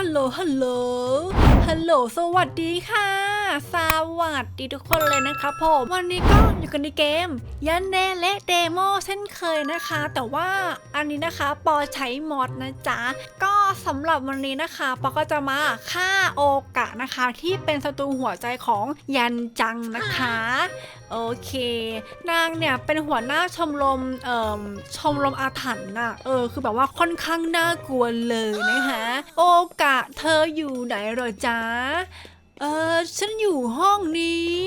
ฮัลโหล ฮัลโหล ฮัลโหล สวัสดีค่ะ สวัสดีทุกคนเลยนะคะผม วันนี้ก็อยู่กันในเกม ยันเนและเดโมเช่นเคยนะคะ แต่ว่าอันนี้นะคะปอใช้มอดนะจ๊ะ ก็สำหรับวันนี้นะคะปอก็จะมาฆ่าโอกะนะคะ ที่เป็นศัตรูหัวใจของยันจังนะคะ โอเค นางเนี่ยเป็นหัวหน้าชมรมเอ่อชมรมอาถรรพ์น่ะ เออ คือแบบว่าค่อนข้างน่ากลัวเลยนะคะ โอกะเธออยู่ไหนเหรอจ๊ะเออฉันอยู่ห้องนี้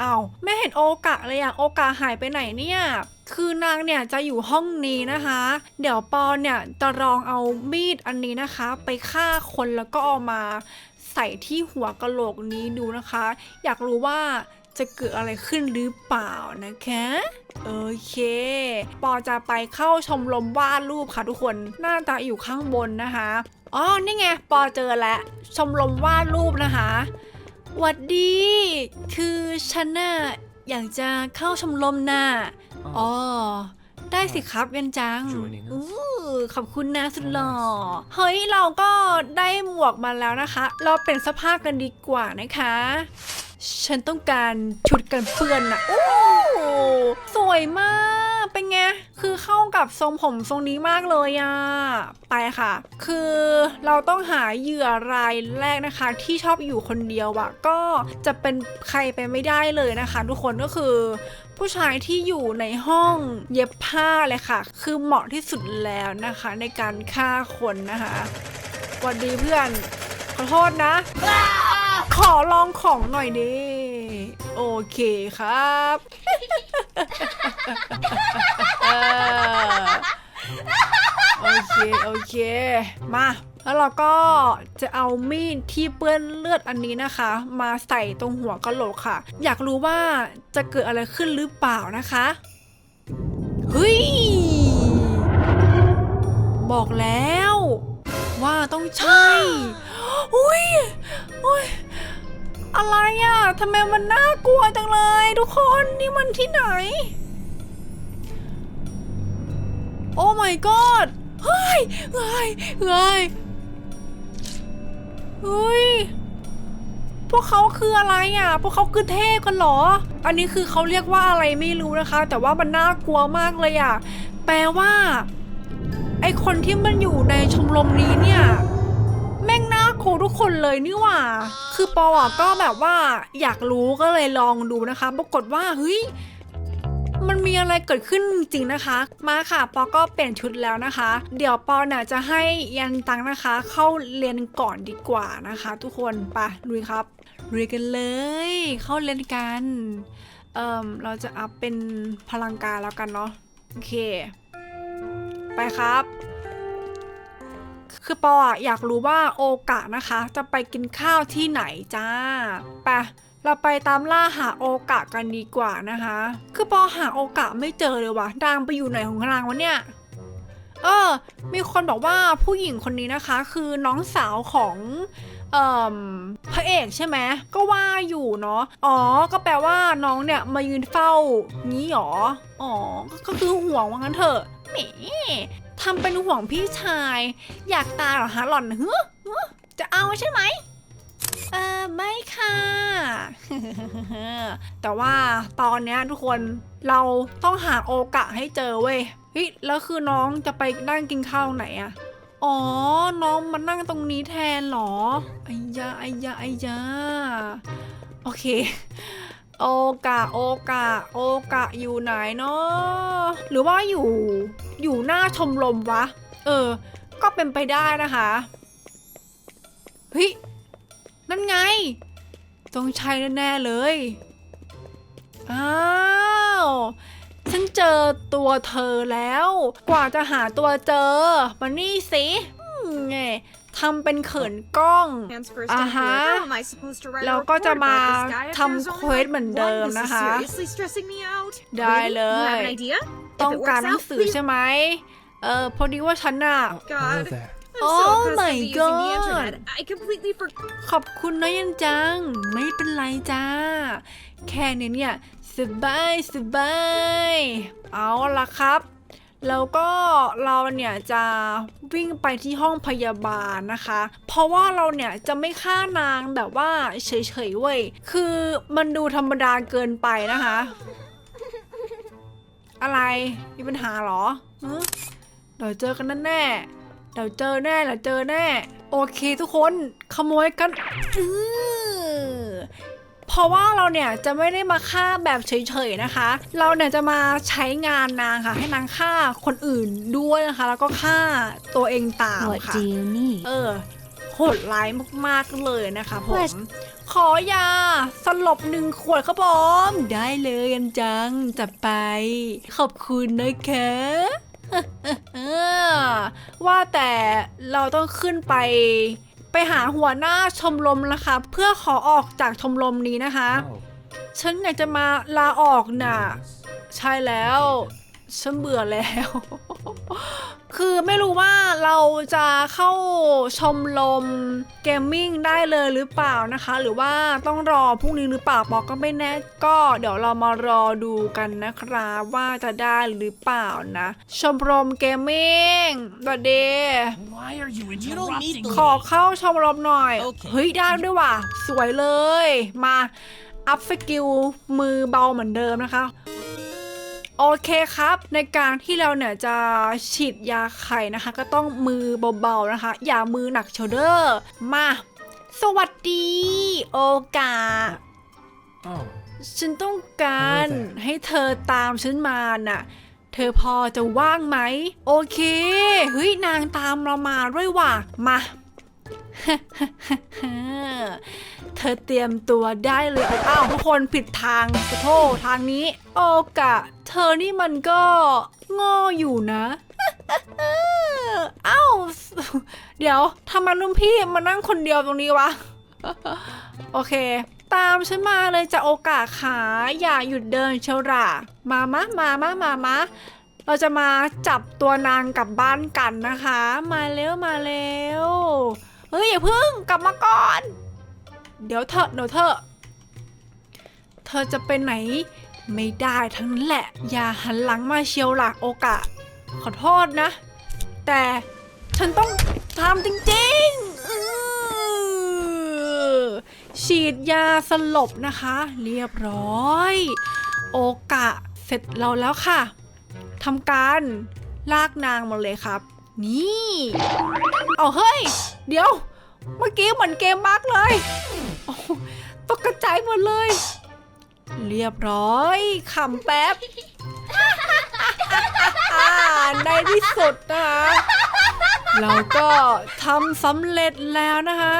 อ้าวไม่เห็นโอกะเลยอะโอกะหายไปไหนเนี่ยคือนางเนี่ยจะอยู่ห้องนี้นะคะ เดี๋ยวปอนเนี่ยจะลองเอามีดอันนี้นะคะ ไปฆ่าคนแล้วก็เอามาใส่ที่หัวกะโหลกนี้ดูนะคะ อยากรู้ว่า จะเกิดอะไรขึ้นหรือเปล่านะคะโอเค ปอจะไปเข้าชมรมวาดรูปค่ะทุกคนน่าจะอยู่ข้างบนนะคะอ๋อนี่ไงปอเจอแล้วชมรมวาดรูปนะคะหวัดดี คือฉันน่ะอยากจะเข้าชมรมน่ะอ๋อได้สิครับเวนจัง Joining us อู้ขอบคุณนะสุดหล่อ เฮ้ย เราก็ได้หมวกมาแล้วนะคะ เราเป็นสภาพกันดีกว่านะคะ ฉันต้องการชุดกันเปื้อนนะโอ้สวยมาก เป็นไง คือเข้ากับทรงผมทรงนี้มากเลยอะไปค่ะ คือเราต้องหาเหยื่อรายแรกนะคะ ที่ชอบอยู่คนเดียวอะก็จะเป็นใครไปไม่ได้เลยนะคะ ทุกคนก็คือผู้ชายที่อยู่ในห้องเย็บผ้าเลยค่ะ คือเหมาะที่สุดแล้วนะคะ ในการฆ่าคนนะคะสวัสดีเพื่อน ขอโทษนะ ขอลองของหน่อยดิโอเคครับ โอเค โอเค มา แล้วเราก็จะเอามีดที่เปื้อนเลือดอันนี้นะคะ มาใส่ตรงหัวกะโหลกค่ะ อยากรู้ว่าจะเกิดอะไรขึ้นหรือเปล่านะคะเฮ้ยบอกแล้ว ว่าต้องใช่ อะไรอะทำไมมันน่ากลัวจังเลย ทุกคนนี่มันที่ไหน โอ้ my god เฮ้ยเฮ้ยเฮ้ยเฮ้ยพวกเขาคืออะไรอะ พวกเขาคือเทพกันเหรอ อันนี้คือเขาเรียกว่าอะไรไม่รู้นะคะ แต่ว่ามันน่ากลัวมากเลยอะ แปลว่า ไอคนที่มันอยู่ในชมรมนี้เนี่ย แม่งน่า กลัวทุกคนเลยนี่หว่า คือปออะก็แบบว่าอยากรู้ก็เลยลองดูนะคะ ปรากฏว่าเฮ้ยมันมีอะไรเกิดขึ้นจริงนะคะ มาค่ะ ปอก็เปลี่ยนชุดแล้วนะคะ เดี๋ยวปอน่ะจะให้ยันตังนะคะ เข้าเรียนก่อนดีกว่านะคะ ทุกคนไปลุยครับลุยกันเลย เข้าเรียนกันเอ่มเราจะอัพเป็นพลังกายแล้วกันเนาะโอเค ไปครับ คือปออะอยากรู้ว่าโอกะนะคะ จะไปกินข้าวที่ไหนจ้าไปเราไปตามล่าหาโอกะกันดีกว่านะคะ คือปอหาโอกะไม่เจอเลยวะดางไปอยู่ไหนของนางวะเนี่ยเออ มีคนบอกว่าผู้หญิงคนนี้นะคะ คือน้องสาวของ เอ่อพระเอกใช่ไหมก็ว่าอยู่เนาะอ๋อ ก็แปลว่าน้องเนี่ยมายืนเฝ้างี้หรออ๋อก็คือห่วงว่างั้นเถอะแหมทำเป็นห่วงพี่ชาย อยากตายเหรอฮะหล่อนเฮ้อจะเอาใช่ไหมเออไม่ค่ะ แต่ว่าตอนเนี้ยทุกคนเราต้องหาโอกะให้เจอเว้ยเฮ้ยแล้วคือน้องจะไปนั่งกินข้าวไหนอะ อ๋อ น้องมานั่งตรงนี้แทนเหรอไอ้ยาไอ้ยาไอ้ยาโอเค โอกะโอกะโอกะอยู่ไหนเนาะหรือว่าอยู่ อยู่หน้าชมรมวะ เออ ก็เป็นไปได้นะคะเฮ้ยนั่นไง ต้องใช่แน่ๆเลย อ้าว นเจอตัวเธอแล้ว กว่าจะหาตัวเจอ มานี่สิอืมไงทำเป็นเขินกล้อง Hands first Uh and huh. forever. How am I supposed to write a แล้วก็จะ report มา about this guy if ทำ there's เคว only สเหมือน like เดิม one? This นะ is คะ seriously stressing me out. ได้ Really? เล You ย have an idea? ต้อง If it การ works หนัง out, สือ please ใช่ไหมเออพอดีว่าฉันน่ะ Hello God. there. I'm Oh so accustomed my to using the God. internet. I completely forgot. ขอบคุณนะยันจัง ไม่เป็นไรจ้า แค่นี้เนี่ยสบายสบาย เอาละครับ แล้วก็เราเนี่ยจะวิ่งไปที่ห้องพยาบาลนะคะ เพราะว่าเราเนี่ยจะไม่ฆ่านางแบบว่าเฉยๆเว้ย คือมันดูธรรมดาเกินไปนะคะ อะไร มีปัญหาเหรอฮะเดี๋ยวเจอกันแน่ๆเดี๋ยวเจอแน่เดี๋ยวเจอแน่ โอเคทุกคนขโมยกันอื้อเพราะว่าเราเนี่ยจะไม่ได้มาฆ่าแบบเฉยๆนะคะ เราเนี่ยจะมาใช้งานนางค่ะ ให้นางฆ่าคนอื่นด้วยนะคะ แล้วก็ฆ่าตัวเองตาม What ค่ะ do you need? เออโหดร้ายมากๆเลยนะคะผม West ขอยาสลบหนึ่งขวดครับผม ได้เลยกันจังจะไป ขอบคุณนะคะ ว่าแต่เราต้องขึ้นไปไปหาหัวหน้าชมรมนะคะเพื่อขอออกจากชมรมนี้นะคะ ฉันอยากจะมาลาออกน่ะ ใช่แล้ว ฉันเบื่อแล้ว คือไม่รู้ว่าเราจะเข้าชมรมเกมมิ่งได้เลยหรือเปล่านะคะ หรือว่าต้องรอพรุ่งนี้หรือเปล่าบอกก็ไม่แน่ก็เดี๋ยวเรามารอดูกันนะครับว่าจะได้หรือเปล่านะ ชมรมเกมมิ่งสวัสดี Why are you You don't need interrupting to ขอเข้าชมรมหน่อย โอเค เฮ้ย ได้ด้วยว่ะ สวยเลย มา อัพสกิลมือเบาเหมือนเดิมนะคะ โอเคครับ ในการที่เราเนี่ยจะฉีดยาไข่นะคะ ก็ต้องมือเบาๆนะคะ อย่ามือหนักโชเดอร์มา สวัสดี โอกา Oh, ฉันต้องการโอ้แต่ ให้เธอตามฉันมาน่ะ เธอพอจะว่างไหม โอเค เฮ้ย นางตามเรามาด้วยว่ะ มา เธอเตรียมตัวได้เลยอ้าวทุกคนผิดทางขอโทษทางนี้ โอกะ เธอนี่มันก็โง่อยู่นะอ้าวเดี๋ยวทำไมรุ่นพี่มานั่งคนเดียวตรงนี้วะ โอเค ตามฉันมาเลยจะโอกาสขา อย่าหยุดเดินเชยวล่ะมามะมามะมามะเราจะมาจับตัวนางกลับบ้านกันนะคะ มาเร็วมาเร็วเฮ้ยอย่าพึ่งกลับมาก่อน เดี๋ยวเถอะเดี๋ยวเถอะเธอจะไปไหน ไม่ได้ทั้งนั้นแหละ อย่าหันหลังมาเชียวหล่ะโอกะ ขอโทษนะ แต่ฉันต้องทำจริงๆฉีดยาสลบนะคะ เรียบร้อย โอกะเสร็จเราแล้วค่ะทำการลากนางมาเลยครับ นี่ เอาเฮ้ย เดี๋ยว เมื่อกี้เหมือนเกมบักเลย โอ้โหตกกระจายหมดเลย เรียบร้อยขำแป๊บอ่าในที่สุดนะคะเราก็ทำสำเร็จแล้วนะคะ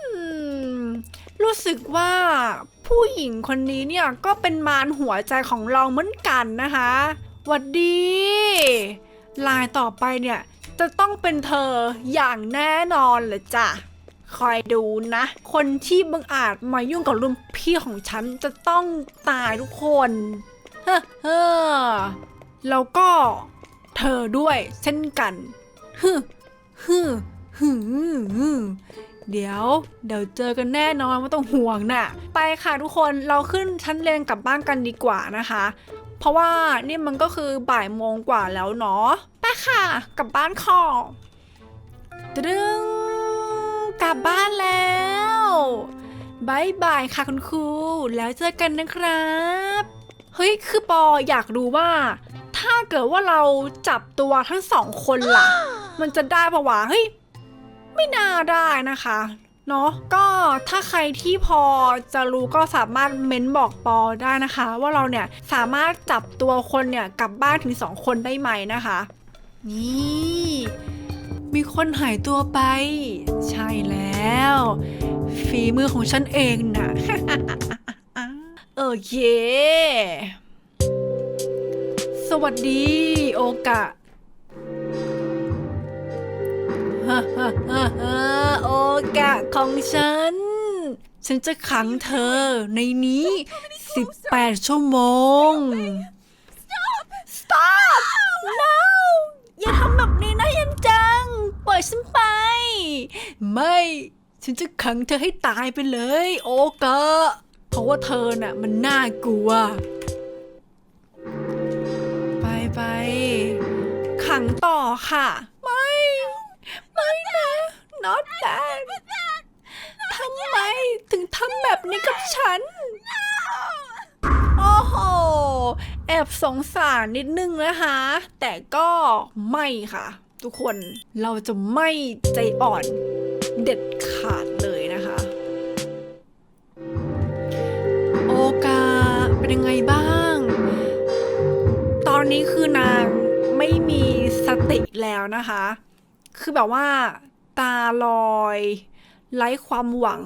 อืมรู้สึกว่าผู้หญิงคนนี้เนี่ยก็เป็นมารหัวใจของเราเหมือนกันนะคะหวัดดี ลายต่อไปเนี่ย จะต้องเป็นเธออย่างแน่นอนเลยจ้ะ คอยดูนะ คนที่บังอาจมายุ่งกับรุ่นพี่ของฉันจะต้องตายทุกคน เฮ้อเฮ้อแล้วก็เธอด้วยเช่นกันฮึฮึฮึฮึเดี๋ยว เดี๋ยวเจอกันแน่นอนไม่ต้องห่วงน่ะ ไปค่ะทุกคนเราขึ้นชั้นเรียนกลับบ้านกันดีกว่านะคะ เพราะว่านี่มันก็คือบ่ายโมงกว่าแล้วเนาะไปค่ะกลับบ้านคอตรึงกลับบ้านแล้วบายบายค่ะคุณครู แล้วเจอกันนะครับ เฮ้ย คือปออยากรู้ว่า ถ้าเกิดว่าเราจับตัวทั้งสองคนล่ะ มันจะได้ปะวะเฮ้ย ไม่น่าได้นะคะ เนาะก็ถ้าใครที่พอจะรู้ก็สามารถเม้นบอกปอได้นะคะ ว่าเราเนี่ยสามารถจับตัวคนเนี่ยกลับบ้านถึงสองคนได้ไหมนะคะ นี่มีคนหายตัวไป ใช่แล้ว ฝีมือของฉันเองนะโอเค สวัสดี โอกะ ฮ่าฮ่าฮ่าฮ่าโอกะของฉัน ฉันจะขังเธอในนี้ 18 ชั่วโมง Stop no อย่าทำแบบนี้นะยันจัง ปล่อยฉันไป ไม่ ฉันจะขังเธอให้ตายไปเลย โอกะเพราะว่าเธอน่ะ มันน่ากลัวขังต่อค่ะไม่ไม่นะ not that ทำไมถึงทำแบบนี้กับฉัน โอ้โห แอบสงสารนิดนึงนะคะ แต่ก็ไม่ค่ะ ทุกคนเราจะไม่ใจอ่อนเด็ดขาดเลยนะคะ โอกาเป็นยังไงบ้าง ตอนนี้คือนางไม่มีสติแล้วนะคะ คือแบบว่า ตาลอย ไร้ความหวัง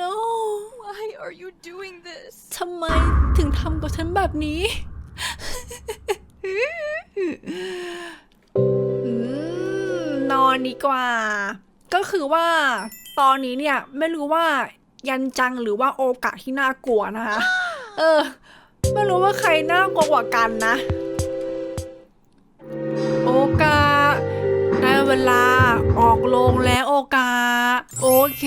no Why are you doing this? ทำไมถึงทำกับฉันแบบนี้ อืม นอนดีกว่า ก็คือว่าตอนนี้เนี่ย ไม่รู้ว่ายันจังหรือว่าโอกาสที่น่ากลัวนะคะ เออ ไม่รู้ว่าใครน่ากลัวกว่ากันนะ โอกาได้ เวลาออกโรงแล้วโอกา โอเค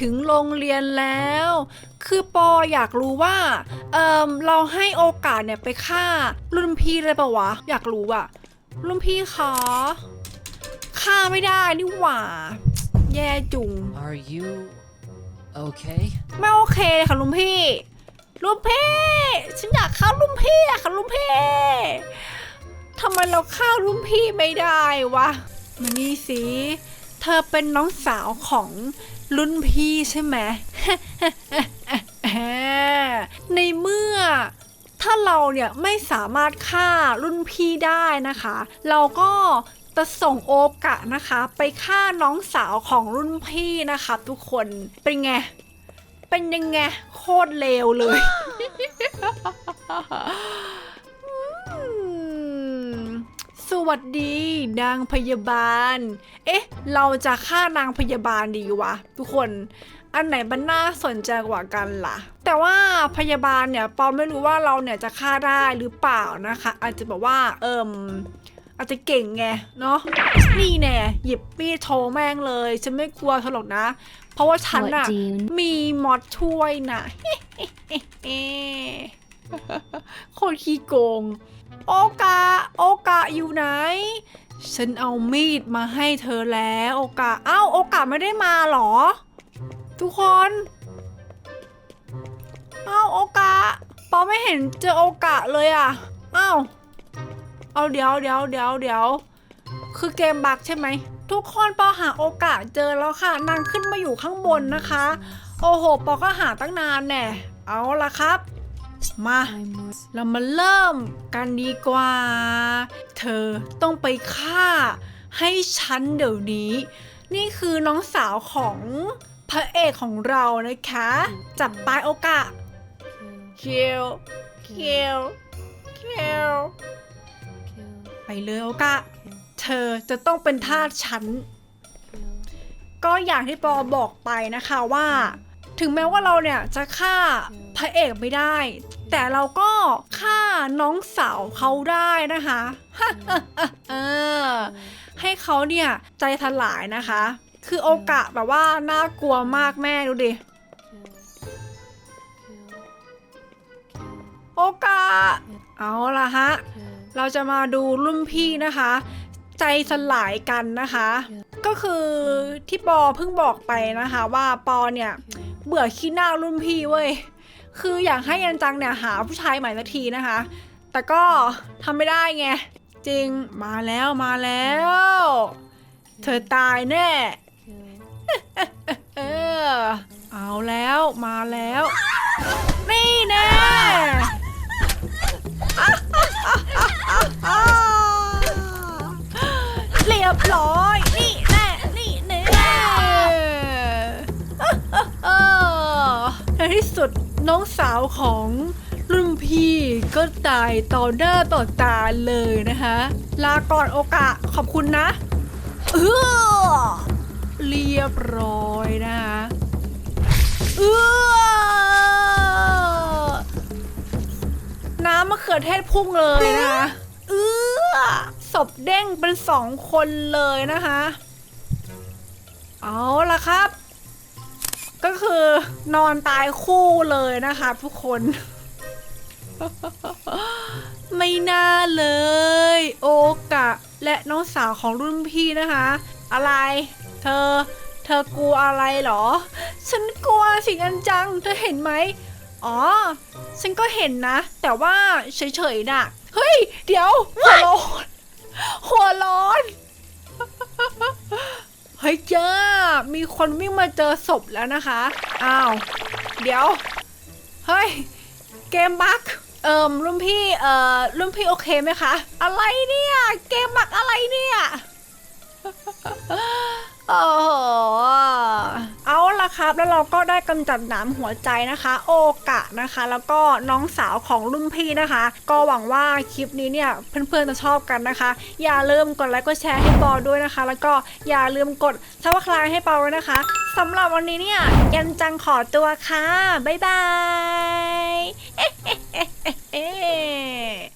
ถึงโรงเรียนแล้ว คือปออยากรู้ว่า เอิมเราให้โอกาสเนี่ยไปฆ่ารุ่นพี่เลยปะวะ อยากรู้อะรุ่นพี่คะฆ่าไม่ได้นี่หว่า แย่จุง Are you okay? ไม่โอเคเลยค่ะลุงพี่ลุงพี่ฉันอยากฆ่าลุงพี่อะค่ะลุงพี่ทำไมเราฆ่าลุงพี่ไม่ได้วะ มานี่สิเธอเป็นน้องสาวของรุ่นพี่ใช่ไหม ในเมื่อถ้าเราเนี่ยไม่สามารถฆ่ารุ่นพี่ได้นะคะ เราก็จะส่งโอกาสนะคะ ไปฆ่าน้องสาวของรุ่นพี่นะคะ ทุกคนเป็นไง เป็นยังไง โคตรเลวเลย วัสดี นางพยาบาล เอ๊ะ เราจะฆ่านางพยาบาลดีวะ ทุกคน อันไหนมันน่าสนใจกว่ากันล่ะ แต่ว่าพยาบาลเนี่ยปอไม่รู้ว่าเราเนี่ยจะฆ่าได้หรือเปล่านะคะ อาจจะแบบว่า เอิมอาจจะเก่งไงเนาะนี่แน่หยิบมีดโชว์แม่งเลย ฉันไม่กลัวเธอหรอกนะ เพราะว่าฉัน What อะ do you มีมอดช่วยนะโคตรขี้โกง โอกาโอกาอยู่ไหน ฉันเอามีดมาให้เธอแล้วโอกาเอ้าโอกาไม่ได้มาเหรอ ทุกคนเอ้าโอกาปอไม่เห็นเจอโอกาเลยอะเอ้าเอาเดี๋ยวเดี๋ยวเดี๋ยวเดี๋ยวคือเกมบักใช่ไหมทุกคนปอหาโอกาสเจอแล้วค่ะ นางขึ้นมาอยู่ข้างบนนะคะ โอ้โห ปอก็หาตั้งนานแน่ เอาละครับ มา I'm เรามาเริ่มกันดีกว่า เธอต้องไปฆ่า ให้ฉันเดี๋ยวนี้ นี่คือน้องสาวของพระเอกของเรานะคะ จับปลายโอกาสคิวคิวคิวไปเลยโอกาสเธอจะต้องเป็นทาสฉัน ก็อย่างที่ปอบอกไปนะคะว่า ถึงแม้ว่าเราเนี่ยจะฆ่าพระเอกไม่ได้ แต่เราก็ฆ่าน้องสาวเขาได้นะคะเออให้เขาเนี่ยใจถลายนะคะ คือโอกาสแบบว่าน่ากลัวมากแม่ดูดิโอกาสเอาละฮะ เราจะมาดูรุ่นพี่นะคะ ใจสลายกันนะคะ ก็คือที่ปอเพิ่งบอกไปนะคะ ว่าปอเนี่ย เบื่อขี้หน้ารุ่นพี่เว้ย คืออยากให้ยันจังเนี่ยหาผู้ชายใหม่สักทีนะคะ แต่ก็ทำไม่ได้ไง จริงมาแล้วมาแล้ว เธอตายแน่เออเอาแล้วมาแล้ว นี่แน่เรียบร้อย สุดน้องสาวของรุ่นพี่ก็ตายต่อหน้าต่อตาเลยนะคะ ลาก่อนโอกาสขอบคุณนะเออเรียบร้อยนะคะเออน้ำมะเขือเทศพุ่งเลยนะคะเออศพเด้งเป็นสองคนเลยนะคะ เอาละครับ ก็คือนอนตายคู่เลยนะคะทุกคน ไม่น่าเลย โอกะ และน้องสาวของรุ่นพี่นะคะ อะไร เธอ เธอกลัวอะไรเหรอ ฉันกลัวสิ่งอันจัง เธอเห็นไหมอ๋อ ฉันก็เห็นนะ แต่ว่าเฉยๆน่ะเฮ้ย เดี๋ยว หัวร้อน หัวร้อน ฮ้ยเจ้ามีคนวิ่งมาเจอศพแล้วนะคะ อ้าว เดี๋ยว เฮ้ย เกมบั๊กเอิมรุ่นพี่ เอ่อ รุ่นพี่โอเคไหมคะ อะไรเนี่ย เกมบั๊กอะไรเนี่ย โอ้เอาละครับ แล้วเราก็ได้กำจัดหนามหัวใจนะคะ โอกะนะคะ แล้วก็น้องสาวของรุ่นพี่นะคะ ก็หวังว่าคลิปนี้เนี่ยเพื่อนๆจะชอบกันนะคะ อย่าลืมกดไลค์กดแชร์ให้ปอด้วยนะคะ แล้วก็อย่าลืมกดซับสไครต์ให้ปอด้วยนะคะสำหรับวันนี้เนี่ยยันจังขอตัวค่ะ บ๊ายบาย